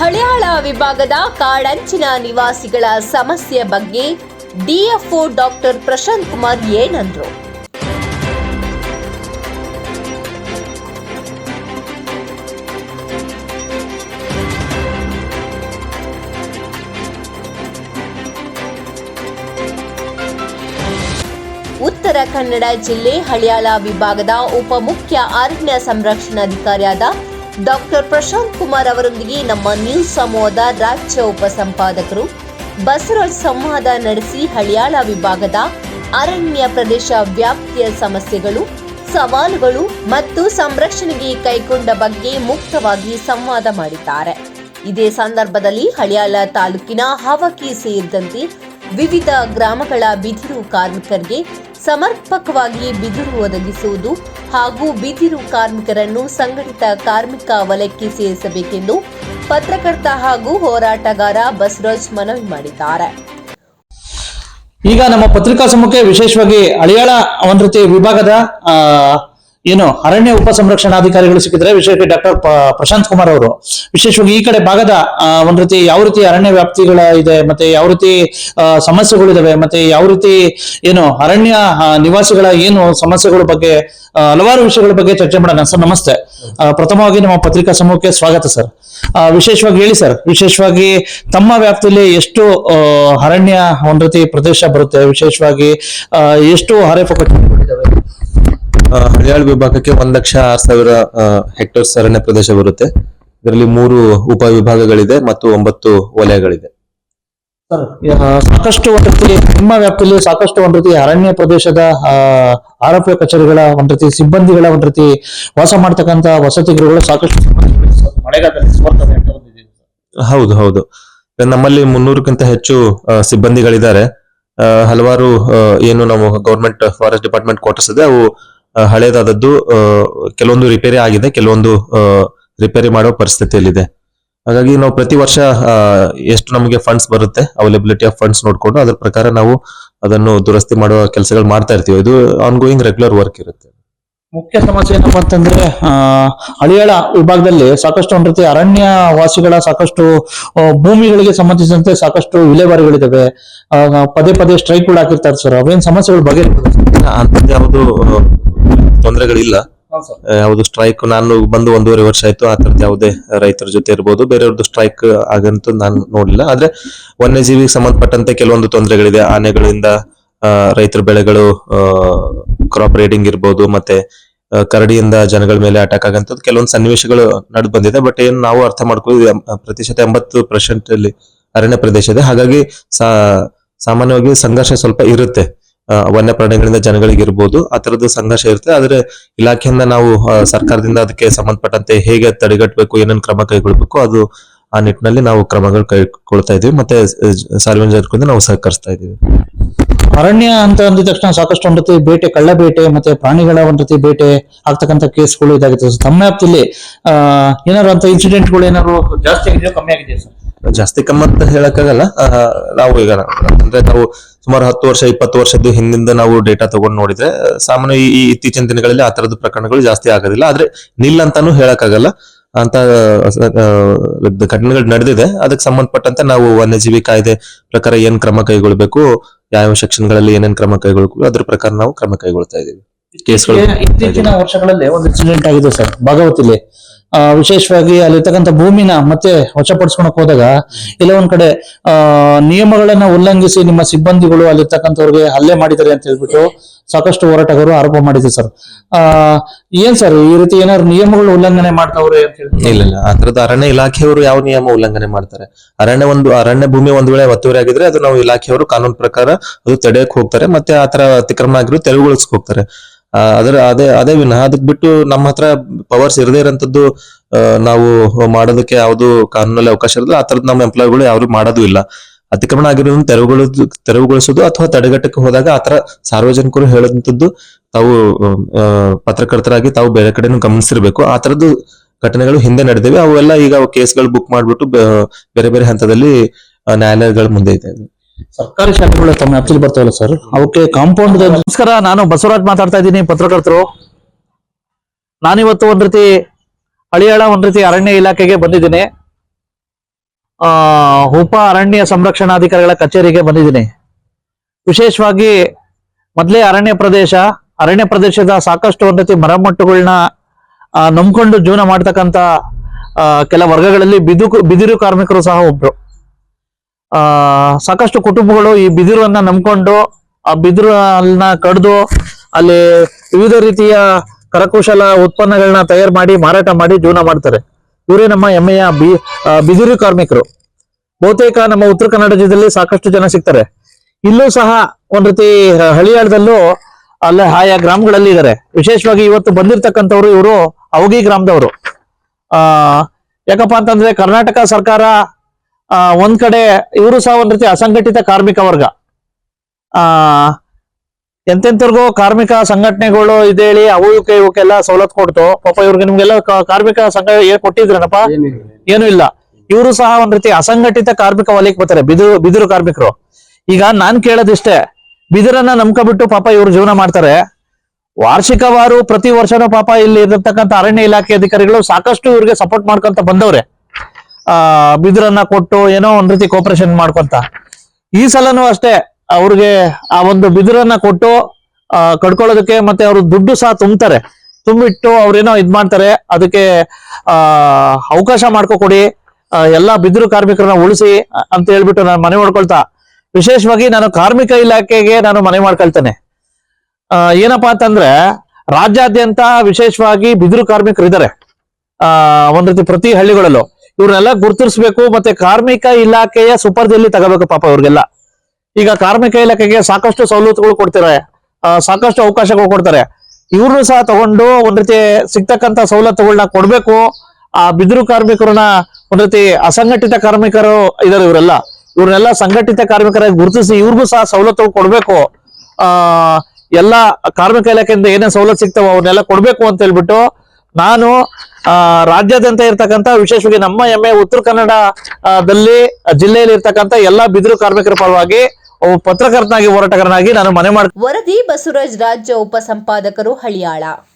ಹಳಿಯಾಳ ವಿಭಾಗದ ಕಾಡಂಚಿನ ನಿವಾಸಿಗಳ ಸಮಸ್ಯೆ ಬಗ್ಗೆ ಡಿಎಫ್ಒ ಡಾಕ್ಟರ್ ಪ್ರಶಾಂತ್ ಕುಮಾರ್ ಏನಂದ್ರು. ಉತ್ತರ ಕನ್ನಡ ಜಿಲ್ಲೆ ಹಳಿಯಾಳ ವಿಭಾಗದ ಉಪಮುಖ್ಯ ಅರಣ್ಯ ಸಂರಕ್ಷಣಾಧಿಕಾರಿಯಾದ ಡಾಕ್ಟರ್ ಪ್ರಶಾಂತ್ ಕುಮಾರ್ ಅವರೊಂದಿಗೆ ನಮ್ಮ ನ್ಯೂಸ್ ಸಮೂಹದ ರಾಜ್ಯ ಉಪಸಂಪಾದಕರು ಬಸವರಾಜ್ ಸಂವಾದ ನಡೆಸಿ ಹಳಿಯಾಳ ವಿಭಾಗದ ಅರಣ್ಯ ಪ್ರದೇಶ ವ್ಯಾಪ್ತಿಯ ಸಮಸ್ಯೆಗಳು, ಸವಾಲುಗಳು ಮತ್ತು ಸಂರಕ್ಷಣೆಗೆ ಕೈಗೊಂಡ ಬಗ್ಗೆ ಮುಕ್ತವಾಗಿ ಸಂವಾದ ಮಾಡಿದ್ದಾರೆ. ಇದೇ ಸಂದರ್ಭದಲ್ಲಿ ಹಳಿಯಾಳ ತಾಲೂಕಿನ ಹಾವಕಿ ಸೇರಿದಂತೆ ವಿವಿಧ ಗ್ರಾಮಗಳ ಬಿದಿರು ಕಾರ್ಮಿಕರಿಗೆ ಸಮರ್ಪಕವಾಗಿ ಬಿದಿರು ಒದಗಿಸುವುದು ಹಾಗೂ ಬಿದಿರು ಕಾರ್ಮಿಕರನ್ನು ಸಂಘಟಿತ ಕಾರ್ಮಿಕ ವಲಯಕ್ಕೆ ಸೇರಿಸಬೇಕೆಂದು ಪತ್ರಕರ್ತ ಹಾಗೂ ಹೋರಾಟಗಾರ ಬಸವರಾಜ್ ಮನವಿ ಮಾಡಿದ್ದಾರೆ. ಈಗ ನಮ್ಮ ಪತ್ರಿಕಾ ಸಮೂಹಕ್ಕೆ ವಿಶೇಷವಾಗಿ ಅಳಿಯಾಳ ಅವನೃತಿ ವಿಭಾಗದ ಏನು ಅರಣ್ಯ ಉಪ ಸಂರಕ್ಷಣಾಧಿಕಾರಿಗಳು ಸಿಕ್ಕಿದ್ರೆ ವಿಶೇಷವಾಗಿ ಡಾಕ್ಟರ್ ಪ್ರಶಾಂತ್ ಕುಮಾರ್ ಅವರು. ವಿಶೇಷವಾಗಿ ಈ ಕಡೆ ಭಾಗದ ಒಂದ್ ರೀತಿ ಯಾವ ರೀತಿ ಅರಣ್ಯ ವ್ಯಾಪ್ತಿಗಳ ಇದೆ ಮತ್ತೆ ಯಾವ ರೀತಿ ಸಮಸ್ಯೆಗಳಿದಾವೆ ಮತ್ತೆ ಯಾವ ರೀತಿ ಏನು ಅರಣ್ಯ ನಿವಾಸಿಗಳ ಏನು ಸಮಸ್ಯೆಗಳ ಬಗ್ಗೆ ಹಲವಾರು ವಿಷಯಗಳ ಬಗ್ಗೆ ಚರ್ಚೆ ಮಾಡೋಣ. ಸರ್ ನಮಸ್ತೆ. ಪ್ರಥಮವಾಗಿ ನಮ್ಮ ಪತ್ರಿಕಾ ಸಮೂಹಕ್ಕೆ ಸ್ವಾಗತ ಸರ್. ವಿಶೇಷವಾಗಿ ಹೇಳಿ ಸರ್ ವಿಶೇಷವಾಗಿ ತಮ್ಮ ವ್ಯಾಪ್ತಿಯಲ್ಲಿ ಎಷ್ಟು ಅರಣ್ಯ ಒಂದ್ ರೀತಿ ಪ್ರದೇಶ ಬರುತ್ತೆ? ವಿಶೇಷವಾಗಿ ಎಷ್ಟು ಹರೆ ಆ, ಹಳಿಯಾಳ ವಿಭಾಗಕ್ಕೆ ಒಂದ್ ಲಕ್ಷ ಆರ್ ಸಾವಿರ ಹೆಕ್ಟೇರ್ಸ್ ಅರಣ್ಯ ಪ್ರದೇಶ ಬರುತ್ತೆ. ಇದರಲ್ಲಿ ಮೂರು ಉಪ ವಿಭಾಗಗಳಿದೆ ಮತ್ತು ಒಂಬತ್ತು ವಲಯಗಳಿದೆ. ಸರ್ ಸಾಕಷ್ಟು ಒಂದ್ ರೀತಿ ನಿಮ್ಮ ವ್ಯಾಪ್ತಿಯಲ್ಲಿ ಸಾಕಷ್ಟು ಒಂದ್ ರೀತಿ ಅರಣ್ಯ ಪ್ರದೇಶದ ಆ, ಆರೋಗ್ಯ ಕಚೇರಿಗಳ ಒಂದ್ ರೀತಿ ಸಿಬ್ಬಂದಿಗಳ ಒಂದ್ ರೀತಿ ವಾಸ ಮಾಡ್ತಕ್ಕಂತ ವಸತಿ ಗೃಹಗಳು ಸಾಕಷ್ಟು. ಹೌದು ಹೌದು. ನಮ್ಮಲ್ಲಿ ಮುನ್ನೂರಕ್ಕಿಂತ ಹೆಚ್ಚು ಸಿಬ್ಬಂದಿಗಳಿದ್ದಾರೆ. ಹಲವಾರು ಏನು ನಾವು ಗೌರ್ಮೆಂಟ್ ಫಾರೆಸ್ಟ್ ಡಿಪಾರ್ಟ್ಮೆಂಟ್ ಕ್ವಾರ್ಟರ್ಸ್ ಇದೆ. ಅವು ಹಳೇದಾದದ್ದು ಕೆಲವೊಂದು ರಿಪೇರಿ ಆಗಿದೆ ಕೆಲವೊಂದು ರಿಪೇರಿ ಮಾಡೋ ಪರಿಸ್ಥಿತಿಯಲ್ಲಿದೆ. ಹಾಗಾಗಿ ನಾವು ಪ್ರತಿ ವರ್ಷ ಎಷ್ಟು ನಮಗೆ ಫಂಡ್ಸ್ ಬರುತ್ತೆ ಅವೈಲೇಬಿಲಿಟಿ ಆಫ್ ಫಂಡ್ಸ್ ನೋಡ್ಕೊಂಡು ಅದರ ಪ್ರಕಾರ ನಾವು ಅದನ್ನು ದುರಸ್ತಿ ಮಾಡುವ ಕೆಲಸಗಳು ಮಾಡ್ತಾ ಇರ್ತೀವಿ. ಇದು ಆನ್ ಗೋಯಿಂಗ್ ರೆಗ್ಯುಲರ್ ವರ್ಕ್ ಇರುತ್ತೆ. ಮುಖ್ಯ ಸಮಸ್ಯೆ ಏನಪ್ಪಾ ಅಂತಂದ್ರೆ ಆ ಹಳಿಯಾಳ ವಿಭಾಗದಲ್ಲಿ ಸಾಕಷ್ಟು ಒಂದ್ ರೀತಿ ಅರಣ್ಯ ವಾಸಿಗಳ ಸಾಕಷ್ಟು ಭೂಮಿಗಳಿಗೆ ಸಂಬಂಧಿಸಿದಂತೆ ಸಾಕಷ್ಟು ವಿಲೇವಾರಿಗಳಿದಾವೆ. ಪದೇ ಪದೇ ಸ್ಟ್ರೈಕ್ಗಳು ಹಾಕಿರ್ತಾರೆ ಸರ್ ಅವೇನ್ ಸಮಸ್ಯೆಗಳು ಬಗೆ ಅಂತದ್ದು ಯಾವುದು ತೊಂದರೆಗಳಿಲ್ಲ. ಯಾವುದು ಸ್ಟ್ರೈಕ್ ನಾನು ಬಂದು ಒಂದೂವರೆ ವರ್ಷ ಆಯ್ತು ಆ ತರದ ಯಾವುದೇ ರೈತರ ಜೊತೆ ಇರ್ಬೋದು. ಬೇರೆಯವ್ರದ್ದು ಸ್ಟ್ರೈಕ್ ಆಗಂತೂ ನಾನು ನೋಡಿಲ್ಲ ಆದ್ರೆ ವನ್ಯಜೀವಿಗೆ ಸಂಬಂಧಪಟ್ಟಂತೆ ಕೆಲವೊಂದು ತೊಂದರೆಗಳಿದೆ. ಆನೆಗಳಿಂದ ರೈತರ ಬೆಳೆಗಳು ಕ್ರಾಪ್ ರೇಡಿಂಗ್ ಇರ್ಬೋದು ಮತ್ತೆ ಕರಡಿಯಿಂದ ಜನಗಳ ಮೇಲೆ ಅಟ್ಯಾಕ್ ಆಗಂತದ್ದು ಕೆಲವೊಂದು ಸನ್ನಿವೇಶಗಳು ನಡೆದು ಬಂದಿದೆ. ಬಟ್ ಏನು ನಾವು ಅರ್ಥ ಮಾಡ್ಕೊಳ್ಳಿ ಪ್ರತಿಶತ ಎಂಬತ್ತು ಪರ್ಸೆಂಟ್ ಅಲ್ಲಿ ಅರಣ್ಯ ಪ್ರದೇಶ ಇದೆ. ಹಾಗಾಗಿ ಸಾಮಾನ್ಯವಾಗಿ ಸಂಘರ್ಷ ಸ್ವಲ್ಪ ಇರುತ್ತೆ. ಆ, ವನ್ಯ ಪ್ರಾಣಿಗಳಿಂದ ಜನಗಳಿಗೆ ಇರ್ಬೋದು ಆ ತರದ್ದು ಸಂಘರ್ಷ ಇರುತ್ತೆ. ಆದ್ರೆ ಇಲಾಖೆಯಿಂದ ನಾವು ಸರ್ಕಾರದಿಂದ ಅದಕ್ಕೆ ಸಂಬಂಧಪಟ್ಟಂತೆ ಹೇಗೆ ತಡೆಗಟ್ಟಬೇಕು ಏನೇನು ಕ್ರಮ ಕೈಗೊಳ್ಬೇಕು ಅದು ಆ ನಿಟ್ಟಿನಲ್ಲಿ ನಾವು ಕ್ರಮಗಳು ಕೈಗೊಳ್ತಾ ಇದೀವಿ ಮತ್ತೆ ಸಾರ್ವಜನಿಕರಿಂದ ನಾವು ಸಹಕರಿಸ್ತಾ ಇದೀವಿ ಅರಣ್ಯ ಅಂತ ಅಂದ ತಕ್ಷಣ ಸಾಕಷ್ಟು ಒಂದ್ ರೀತಿ ಬೇಟೆ ಕಳ್ಳ ಬೇಟೆ ಮತ್ತೆ ಪ್ರಾಣಿಗಳ ಒಂದ್ ರೀತಿ ಬೇಟೆ ಆಗ್ತಕ್ಕಂಥ ಕೇಸ್ಗಳು ಇದಾಗುತ್ತೆ. ತಮ್ಮ ವ್ಯಾಪ್ತಿಲಿ ಆ ಏನಾದ್ರು ಅಂತ ಇನ್ಸಿಡೆಂಟ್ಗಳು ಏನಾದ್ರು ಜಾಸ್ತಿ ಆಗಿದೆಯೋ ಕಮ್ಮಿ ಆಗಿದೆಯಾ ಸರ್? ಜಾಸ್ತಿ ಕಮ್ಮಿ ಅಂತ ಹೇಳಕ್ಕಾಗಲ್ಲ. ನಾವು ಈಗ ಅಂದ್ರೆ ನಾವು ಸುಮಾರು ಹತ್ತು ವರ್ಷ, ಇಪ್ಪತ್ತು ವರ್ಷದ್ದು ಹಿಂದಿಂದ ನಾವು ಡೇಟಾ ತಗೊಂಡು ನೋಡಿದ್ರೆ, ಸಾಮಾನ್ಯ ಈ ಇತ್ತೀಚಿನ ದಿನಗಳಲ್ಲಿ ಆ ತರದ ಪ್ರಕರಣಗಳು ಜಾಸ್ತಿ ಆಗೋದಿಲ್ಲ. ಆದ್ರೆ ನಿಲ್ ಅಂತಾನು ಹೇಳಕ್ಕಾಗಲ್ಲ. ಅಂತ ಘಟನೆಗಳು ನಡೆದಿದೆ. ಅದಕ್ಕೆ ಸಂಬಂಧಪಟ್ಟಂತೆ ನಾವು ವನ್ಯಜೀವಿ ಕಾಯ್ದೆ ಪ್ರಕಾರ ಏನ್ ಕ್ರಮ ಕೈಗೊಳ್ಬೇಕು, ಯಾವ ಸೆಕ್ಷನ್ಗಳಲ್ಲಿ ಏನೇನ್ ಕ್ರಮ ಕೈಗೊಳ್ಬೇಕು, ಅದ್ರ ಪ್ರಕಾರ ನಾವು ಕ್ರಮ ಕೈಗೊಳ್ತಾ ಇದೀವಿ ಇತ್ತೀಚಿನ ವರ್ಷಗಳಲ್ಲಿ ಒಂದು ಇನ್ಸಿಡೆಂಟ್ ಆಗಿದೆ ಸರ್. ಭಾಗವತಿಲಿ. ವಿಶೇಷವಾಗಿ ಅಲ್ಲಿರ್ತಕ್ಕಂಥ ಭೂಮಿನ ಮತ್ತೆ ವಶಪಡಿಸ್ಕೊಳಕ್ ಹೋದಾಗ ಇಲ್ಲ ಒಂದ್ ಕಡೆ ನಿಯಮಗಳನ್ನ ಉಲ್ಲಂಘಿಸಿ ನಿಮ್ಮ ಸಿಬ್ಬಂದಿಗಳು ಅಲ್ಲಿರ್ತಕ್ಕಂಥವ್ರಿಗೆ ಹಲ್ಲೆ ಮಾಡಿದ್ದಾರೆ ಅಂತ ಹೇಳ್ಬಿಟ್ಟು ಸಾಕಷ್ಟು ಹೋರಾಟಗಾರರು ಆರೋಪ ಮಾಡಿದ್ರು ಸರ್. ಆ, ಏನ್ ಸರ್ ಈ ರೀತಿ ಏನಾದ್ರು ನಿಯಮಗಳು ಉಲ್ಲಂಘನೆ ಮಾಡ್ತಾವ್ರೆ ಅಂತ ಹೇಳಿ ಇಲ್ಲ ಇಲ್ಲ. ಆ ತರದ ಅರಣ್ಯ ಇಲಾಖೆಯವರು ಯಾವ ನಿಯಮ ಉಲ್ಲಂಘನೆ ಮಾಡ್ತಾರೆ? ಅರಣ್ಯ ಒಂದು, ಅರಣ್ಯ ಭೂಮಿ ಒಂದ್ ವೇಳೆ ಒತ್ತುವರಿ ಆಗಿದ್ರೆ ಅದು ನಾವು ಇಲಾಖೆಯವರು ಕಾನೂನು ಪ್ರಕಾರ ಅದು ತಡೆಯಕ್ ಹೋಗ್ತಾರೆ, ಮತ್ತೆ ಆ ತರ ಅತಿಕ್ರಮಣ ಆಗಿರೋ ತೆರವುಗೊಳಿಸಕ್ ಹೋಗ್ತಾರೆ. ಅದರ ಅದೇ ಅದೇ ವಿನಃ ಅದಕ್ಕೆ ಬಿಟ್ಟು ನಮ್ಮ ಹತ್ರ ಪವರ್ಸ್ ಇರದೇ ಇರೋಂಥದ್ದು ನಾವು ಮಾಡೋದಕ್ಕೆ ಯಾವುದು ಕಾನೂನಲ್ಲಿ ಅವಕಾಶ ಇರಲ್ಲ ಆ ತರದ್ ನಮ್ಮ ಎಂಪ್ಲಾಯ್ಗಳು ಯಾರು ಮಾಡೋದು ಇಲ್ಲ. ಅತಿಕ್ರಮಣ ಆಗಿರೋ ತೆರವುಗಳು, ತೆರವುಗೊಳಿಸೋದು ಅಥವಾ ತಡೆಗಟ್ಟಕ್ಕೆ ಹೋದಾಗ ಆತರ ಸಾರ್ವಜನಿಕರು ಹೇಳದಂಥದ್ದು ತಾವು ಪತ್ರಕರ್ತರಾಗಿ ತಾವು ಬೇರೆ ಕಡೆನೂ ಗಮನಿಸಿರ್ಬೇಕು. ಆ ತರದ್ದು ಘಟನೆಗಳು ಹಿಂದೆ ನಡೆದಿವೆ. ಅವೆಲ್ಲ ಈಗ ಕೇಸ್ಗಳು ಬುಕ್ ಮಾಡ್ಬಿಟ್ಟು ಬೇರೆ ಬೇರೆ ಹಂತದಲ್ಲಿ ನ್ಯಾಯಾಲಯಗಳ ಮುಂದೆ ಇದೆ. ಸರ್ಕಾರಿ ಶಾಲೆಗಳು ತಮ್ಮ ವ್ಯಾಪ್ತಿಲಿ ಬರ್ತಾವಲ್ಲ ಸರ್ ಅವಕ್ಕೆ ಕಾಂಪೌಂಡ್ ನಮಸ್ಕಾರ ನಾನು ಬಸವರಾಜ್ ಮಾತಾಡ್ತಾ ಇದ್ದೀನಿ ಪತ್ರಕರ್ತರು. ನಾನಿವತ್ತು ಒಂದ್ ರೀತಿ ಹಳಿಯಾಳ ಒಂದ್ ರೀತಿ ಅರಣ್ಯ ಇಲಾಖೆಗೆ ಬಂದಿದ್ದೀನಿ. ಆ, ಉಪ ಅರಣ್ಯ ಸಂರಕ್ಷಣಾಧಿಕಾರಿಗಳ ಕಚೇರಿಗೆ ಬಂದಿದ್ದೀನಿ. ವಿಶೇಷವಾಗಿ ಮೊದಲೇ ಅರಣ್ಯ ಪ್ರದೇಶ ಅರಣ್ಯ ಪ್ರದೇಶದ ಸಾಕಷ್ಟು ಒಂದ್ ರೀತಿ ಮರಮಟ್ಟುಗಳನ್ನ ನಂಬ್ಕೊಂಡು ಜೀವನ ಮಾಡ್ತಕ್ಕಂಥ ಕೆಲ ವರ್ಗಗಳಲ್ಲಿ ಬಿದು ಬಿದಿರು ಕಾರ್ಮಿಕರು ಸಹ ಒಬ್ರು. ಸಾಕಷ್ಟು ಕುಟುಂಬಗಳು ಈ ಬಿದಿರನ್ನ ನಂಬ್ಕೊಂಡು, ಆ ಬಿದಿರನ್ನ ಕಡ್ದು ಅಲ್ಲಿ ವಿವಿಧ ರೀತಿಯ ಕರಕುಶಲ ಉತ್ಪನ್ನಗಳನ್ನ ತಯಾರು ಮಾಡಿ, ಮಾರಾಟ ಮಾಡಿ ಜೀವನ ಮಾಡ್ತಾರೆ. ಇವರೇ ನಮ್ಮ ಹೆಮ್ಮೆಯ ಬಿ ಬಿದಿರು ಕಾರ್ಮಿಕರು. ಬಹುತೇಕ ನಮ್ಮ ಉತ್ತರ ಕನ್ನಡ ಜಿಲ್ಲೆಯಲ್ಲಿ ಸಾಕಷ್ಟು ಜನ ಸಿಗ್ತಾರೆ. ಇಲ್ಲೂ ಸಹ ಒಂದ್ ರೀತಿ ಹಳಿಯಾಳದಲ್ಲೂ ಅಲ್ಲೇ ಆಯಾ ಗ್ರಾಮಗಳಲ್ಲಿ ಇದ್ದಾರೆ ವಿಶೇಷವಾಗಿ ಇವತ್ತು ಬಂದಿರ್ತಕ್ಕಂಥವ್ರು ಇವರು ಅವಗಿ ಗ್ರಾಮದವರು. ಆ, ಯಾಕಪ್ಪ ಅಂತಂದ್ರೆ ಕರ್ನಾಟಕ ಸರ್ಕಾರ ಆ ಒಂದ್ ಕಡೆ ಇವರು ಸಹ ಒಂದ್ ರೀತಿ ಅಸಂಘಟಿತ ಕಾರ್ಮಿಕ ವರ್ಗ. ಆ ಎಂತೆಂತರ್ಗೋ ಕಾರ್ಮಿಕ ಸಂಘಟನೆಗಳು ಇದೇಳಿ ಅವು ಇವಕ್ಕೆ ಇವಕ್ಕೆಲ್ಲ ಸವಲತ್ತು ಕೊಡ್ತು. ಪಾಪ ಇವ್ರಿಗೆ ನಿಮ್ಗೆಲ್ಲ ಕಾರ್ಮಿಕ ಸಂಘ ಏನ್ ಕೊಟ್ಟಿದ್ರೇನಪ್ಪ? ಏನು ಇಲ್ಲ. ಇವರು ಸಹ ಒಂದ್ ರೀತಿ ಅಸಂಘಟಿತ ಕಾರ್ಮಿಕ ವಲಯಕ್ಕೆ ಬರ್ತಾರೆ ಬಿದಿರು ಬಿದಿರು ಕಾರ್ಮಿಕರು. ಈಗ ನಾನ್ ಕೇಳೋದಿಷ್ಟೇ ಬಿದಿರನ್ನ ನಂಬ್ಕೊಬಿಟ್ಟು ಪಾಪ ಇವ್ರು ಜೀವನ ಮಾಡ್ತಾರೆ. ವಾರ್ಷಿಕವಾರು ಪ್ರತಿ ವರ್ಷನೂ ಪಾಪ ಇಲ್ಲಿ ಇರತಕ್ಕಂತ ಅರಣ್ಯ ಇಲಾಖೆ ಅಧಿಕಾರಿಗಳು ಸಾಕಷ್ಟು ಇವ್ರಿಗೆ ಸಪೋರ್ಟ್ ಮಾಡ್ಕೊಂತ ಬಂದವ್ರೆ. ಆ ಬಿದಿರನ್ನ ಕೊಟ್ಟು ಏನೋ ಒಂದ್ ರೀತಿ ಕೋಪರೇಷನ್ ಮಾಡ್ಕೊಂತ. ಈ ಸಲನೂ ಅಷ್ಟೇ ಅವ್ರಿಗೆ ಆ ಒಂದು ಬಿದಿರನ್ನ ಕೊಟ್ಟು ಆ ಕಡ್ಕೊಳ್ಳೋದಕ್ಕೆ ಮತ್ತೆ ಅವರು ದುಡ್ಡು ಸಹ ತುಂಬ್ತಾರೆ. ತುಂಬಿಟ್ಟು ಅವ್ರೇನೋ ಇದ್ ಮಾಡ್ತಾರೆ ಅದಕ್ಕೆ ಆ ಅವಕಾಶ ಮಾಡ್ಕೊಕೊಡಿ ಎಲ್ಲಾ ಬಿದಿರು ಕಾರ್ಮಿಕರನ್ನ ಉಳಿಸಿ ಅಂತ ಹೇಳ್ಬಿಟ್ಟು ನಾನು ಮನೆ ಮಾಡ್ಕೊಳ್ತಾ ವಿಶೇಷವಾಗಿ ನಾನು ಕಾರ್ಮಿಕ ಇಲಾಖೆಗೆ ನಾನು ಮನೆ ಮಾಡ್ಕೊಳ್ತೇನೆ. ಆ, ಏನಪ್ಪಾ ಅಂತಂದ್ರೆ ರಾಜ್ಯಾದ್ಯಂತ ವಿಶೇಷವಾಗಿ ಬಿದಿರು ಕಾರ್ಮಿಕರು ಇದ್ದಾರೆ ಆ ಒಂದ್ ರೀತಿ ಪ್ರತಿ ಹಳ್ಳಿಗಳಲ್ಲೂ. ಇವ್ರನ್ನೆಲ್ಲ ಗುರುತಿಸ್ಬೇಕು ಮತ್ತೆ ಕಾರ್ಮಿಕ ಇಲಾಖೆಯ ಸುಪರ್ದಿಯಲ್ಲಿ ತಗೋಬೇಕು ಪಾಪ ಇವ್ರಿಗೆಲ್ಲ. ಈಗ ಕಾರ್ಮಿಕ ಇಲಾಖೆಗೆ ಸಾಕಷ್ಟು ಸವಲತ್ತುಗಳು ಕೊಡ್ತಾರೆ ಸಾಕಷ್ಟು ಅವಕಾಶಗಳು ಕೊಡ್ತಾರೆ. ಇವ್ರನ್ನು ಸಹ ತಗೊಂಡು ಒಂದ್ ರೀತಿ ಸಿಗ್ತಕ್ಕಂತ ಸವಲತ್ತುಗಳನ್ನ ಕೊಡ್ಬೇಕು. ಆ, ಬಿದಿರು ಕಾರ್ಮಿಕರನ್ನ ಒಂದ್ ರೀತಿ ಅಸಂಘಟಿತ ಕಾರ್ಮಿಕರು ಇದಾರೆ ಇವರೆಲ್ಲ. ಇವ್ರನ್ನೆಲ್ಲ ಸಂಘಟಿತ ಕಾರ್ಮಿಕರಾಗಿ ಗುರುತಿಸಿ ಇವ್ರಿಗೂ ಸಹ ಸವಲತ್ತು ಕೊಡ್ಬೇಕು. ಆ, ಎಲ್ಲಾ ಕಾರ್ಮಿಕ ಇಲಾಖೆಯಿಂದ ಏನೇನ್ ಸವಲತ್ತು ಸಿಗ್ತಾವ ಅವನ್ನೆಲ್ಲ ಕೊಡ್ಬೇಕು ಅಂತ ಹೇಳ್ಬಿಟ್ಟು ನಾನು ಆ ರಾಜ್ಯಾದ್ಯಂತ ಇರ್ತಕ್ಕಂಥ ವಿಶೇಷವಾಗಿ ನಮ್ಮ ಎಮ್ಮೆ ಉತ್ತರ ಕನ್ನಡ ಆ, ದಲ್ಲಿ ಜಿಲ್ಲೆಯಲ್ಲಿ ಇರ್ತಕ್ಕಂಥ ಎಲ್ಲಾ ಬಿದಿರು ಕಾರ್ಮಿಕರ ಪರವಾಗಿ ಪತ್ರಕರ್ತನಾಗಿ ಹೋರಾಟಗಾರನಾಗಿ ನಾನು ಮನೆ ಮಾಡಿ ವರದಿ ಬಸವರಾಜ್ ರಾಜ್ಯ ಉಪಸಂಪಾದಕರು ಹಳಿಯಾಳ.